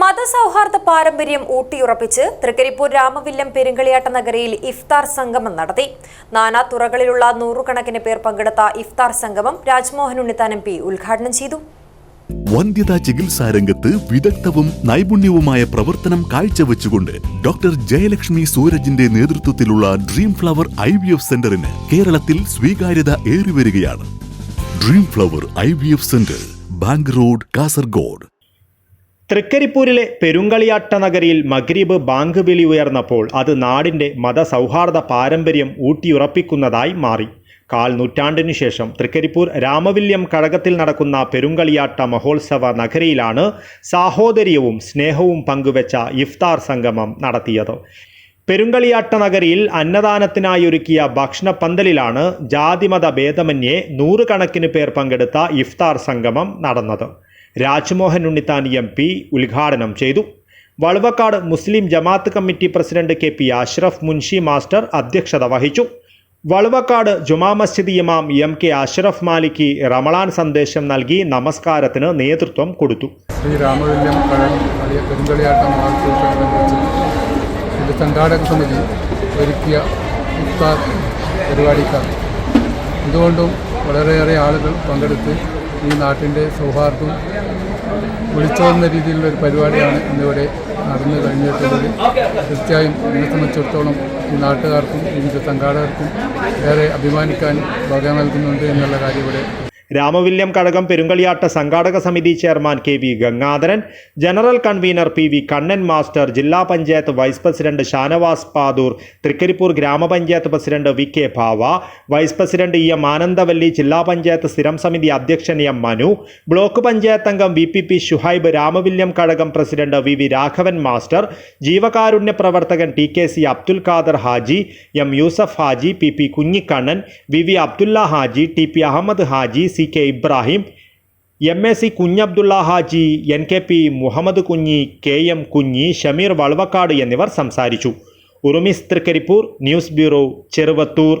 മതസൗഹാർദ്ദ പാരമ്പര്യം ഊട്ടിയുറപ്പിച്ച് തൃക്കരിപ്പൂർ രാമവില്ലം പെരുങ്കളിയാട്ട നഗരയിൽ ഇഫ്താർ സംഗമം നടത്തി. നാനാ തുറകളിലുള്ള നൂറുകണക്കിന് പേർ പങ്കെടുത്ത ഇഫ്താർ സംഗമം രാജ്മോഹൻ ഉണ്ണിത്താൻ എം പി ഉദ്ഘാടനം ചെയ്തു. വന്ധ്യതാ ചികിത്സാ രംഗത്ത് വിദഗ്ധവും നൈപുണ്യവുമായ പ്രവർത്തനം കാഴ്ചവെച്ചുകൊണ്ട് ഡോക്ടർ ജയലക്ഷ്മി സൂരജിന്റെ നേതൃത്വത്തിലുള്ള dream flower I V F സെന്ററിന് കേരളത്തിൽ സ്വീകാര്യത ഏറിവരികയാണ്. Dream flower I V F centre bank road Kasaragod. തൃക്കരിപ്പൂരിലെ പെരുങ്കളിയാട്ട നഗരിയിൽ മഗ്രീബ് ബാങ്ക് വിളി ഉയർന്നപ്പോൾ അത് നാടിന്റെ മതസൗഹാർദ്ദ പാരമ്പര്യം ഊട്ടിയുറപ്പിക്കുന്നതായി മാറി. കാൽ നൂറ്റാണ്ടിനു ശേഷം തൃക്കരിപ്പൂർ രാമവില്യം കഴകത്തിൽ നടക്കുന്ന പെരുങ്കളിയാട്ട മഹോത്സവ നഗരിയിലാണ് സാഹോദര്യവും സ്നേഹവും പങ്കുവെച്ച ഇഫ്താർ സംഗമം നടത്തിയത്. പെരുങ്കളിയാട്ട നഗരിയിൽ അന്നദാനത്തിനായി ഒരുക്കിയ ഭക്ഷണപ്പന്തലിലാണ് ജാതിമത ഭേദമന്യേ നൂറുകണക്കിന് പേർ പങ്കെടുത്ത ഇഫ്താർ സംഗമം നടന്നത്. രാജ്മോഹൻ ഉണ്ണിത്താൻ എം പി ഉദ്ഘാടനം ചെയ്തു. വളവക്കാട് മുസ്ലിം ജമാഅത്ത് committee president K P Ashraf Munshi master അധ്യക്ഷത വഹിച്ചു. വളവക്കാട് ജുമാ മസ്ജിദ് ഇമാം എം കെ അഷ്റഫ് മാലിക്ക് റമളാൻ സന്ദേശം നൽകി നമസ്കാരത്തിന് നേതൃത്വം കൊടുത്തു. ശ്രീ ഒരുക്കിയ ഇഫ്താർ പരിപാടിക്കാണ് വളരെയേറെ ആളുകൾ പങ്കെടുത്ത് ഈ നാട്ടിന്റെ സൗഹാർദ്ദവും വിളിച്ചോതുന്ന രീതിയിലുള്ള ഒരു പരിപാടിയാണ് ഇന്നിവിടെ നടന്നു കഴിഞ്ഞിട്ടുള്ളത്. തീർച്ചയായും എന്നെ സംബന്ധിച്ചിടത്തോളം ഈ നാട്ടുകാർക്കും ഇതിന്റെ സംഘാടകർക്കും ഏറെ അഭിമാനിക്കാൻ വക നൽകുന്നുണ്ട് എന്നുള്ള കാര്യം ഇവിടെ രാമവില്യം കഴകം പെരുങ്കളിയാട്ട സംഘാടക സമിതി chairman K V Gangadharan general convener P V Kannan master ജില്ലാ പഞ്ചായത്ത് വൈസ് പ്രസിഡന്റ് ഷാനവാസ് പാദൂർ തൃക്കരിപ്പൂർ ഗ്രാമപഞ്ചായത്ത് പ്രസിഡന്റ് വി കെ ഭാവ vice president E M Anandavalli ജില്ലാ പഞ്ചായത്ത് സ്ഥിരം സമിതി അധ്യക്ഷൻ എം മനു ബ്ലോക്ക് പഞ്ചായത്ത് അംഗം V P P Shuhaib Ramavilyam Kazhakam president V V Raghavan master ജീവകാരുണ്യ പ്രവർത്തകൻ T K C Abdul Khader Haji M Yusuf Haji P P Kunhikannan V V Abdulla Haji T P Ahmed Haji C K Ibrahim M A C Kunhabdulla Haji N K P Muhammad Kunhi K M Kunhi Shameer Valavakkad എന്നിവർ സംസാരിച്ചു. ഉറുമിസ് Trikaripur news bureau Cheruvathur.